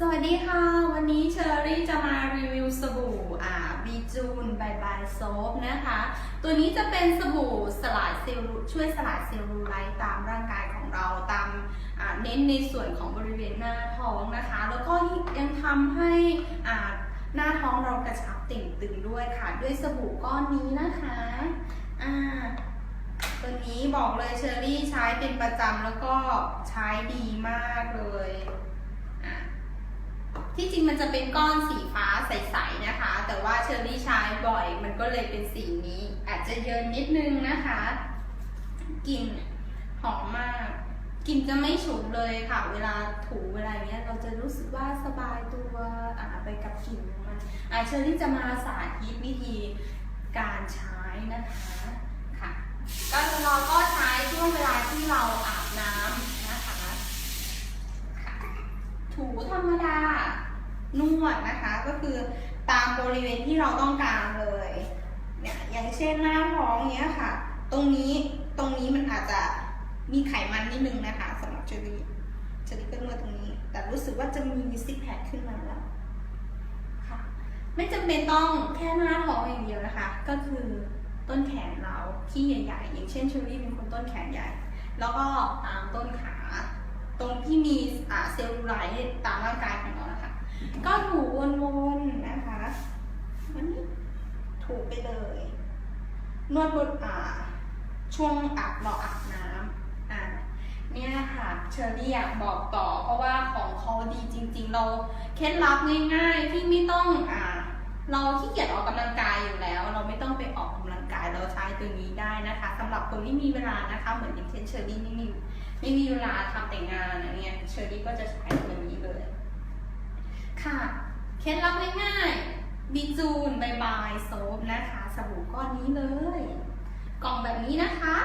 สวัสดีค่ะ วันนี้เชอรี่จะมารีวิวสบู่อ่าบีจูนบายบายโซฟนะคะ ตัวนี้จะเป็นสบู่สลายเซลลูช่วยสลายเซลลูไลท์ตามร่างกายของเราตามเน้นในส่วนของบริเวณหน้าท้องนะคะ แล้วก็ยังทำให้อ่าหน้าท้องเรากระชับเต่งตึงด้วยค่ะ ด้วยสบู่ก้อนนี้นะคะอ่าตัวนี้บอกเลยเชอรี่ใช้เป็นประจำแล้วก็ใช้ดีมากเลย ที่จริงมันจะเป็นก้อนสีฟ้าใสๆนะคะ แต่ว่าเชอรี่ใช้บ่อย มันก็เลยเป็นสีนี้ อาจจะเยินนิดนึงนะคะกลิ่นหอมมากกลิ่นจะไม่ฉุนเลยค่ะ เวลาถูเวลาเนี้ยเราจะรู้สึกว่าสบายตัวอะไปกับกลิ่นมันอะเชอรี่จะมาสาธิตวิธีการใช้นะคะค่ะ ก็เราก็ใช้ช่วงเวลาที่เราอาบน้ำนะคะถูธรรมดา นวดนะคะ ก็คือตามบริเวณที่เราต้องการเลยเนี่ยอย่างเช่นหน้าท้องเนี้ยค่ะ ตรงนี้ตรงนี้มันอาจจะมีไขมันนิดนึงนะคะสำหรับเชอรี่เชอรี่ก็นวดตรงนี้ แต่รู้สึกว่าจะมีซิกแพคขึ้นมาแล้วค่ะไม่จำเป็นต้องแค่หน้าท้องอย่างเดียวนะคะ ก็คือต้นแขนเราที่ใหญ่ๆ อย่างเช่นเชอรี่เป็นคนต้นแขนใหญ่ แล้วก็ตามต้นขา ตรงที่มีเซลลูไลท์ตามร่างกายของเรา ก็ถูวนๆนะคะวันนี้ถูไปเลยนวดบนอ่าช่วงอาบเราอาบน้ำอ่าเนี่ยค่ะเชอรี่อยากบอกต่อ เพราะว่าของเขาดีจริง ๆ เราเคล็ดลับง่ายๆที่ไม่ต้องอ่าเราขี้เกียจออกกำลังกายอยู่แล้ว เราไม่ต้องไปออกกำลังกายเราใช้ตัวนี้ได้นะคะสำหรับคนที่มีเวลานะคะ เหมือนอย่างเช่นเชอรี่ไม่มีไม่มีเวลาทำแต่งงานอะไรเงี้ยเชอรี่ก็จะใช้ตัวนี้เลย ค่ะ เคล็ดลับง่ายๆบีจูนบายบายโซฟนะคะ สบู่ก้อนนี้เลย กล่องแบบนี้นะคะ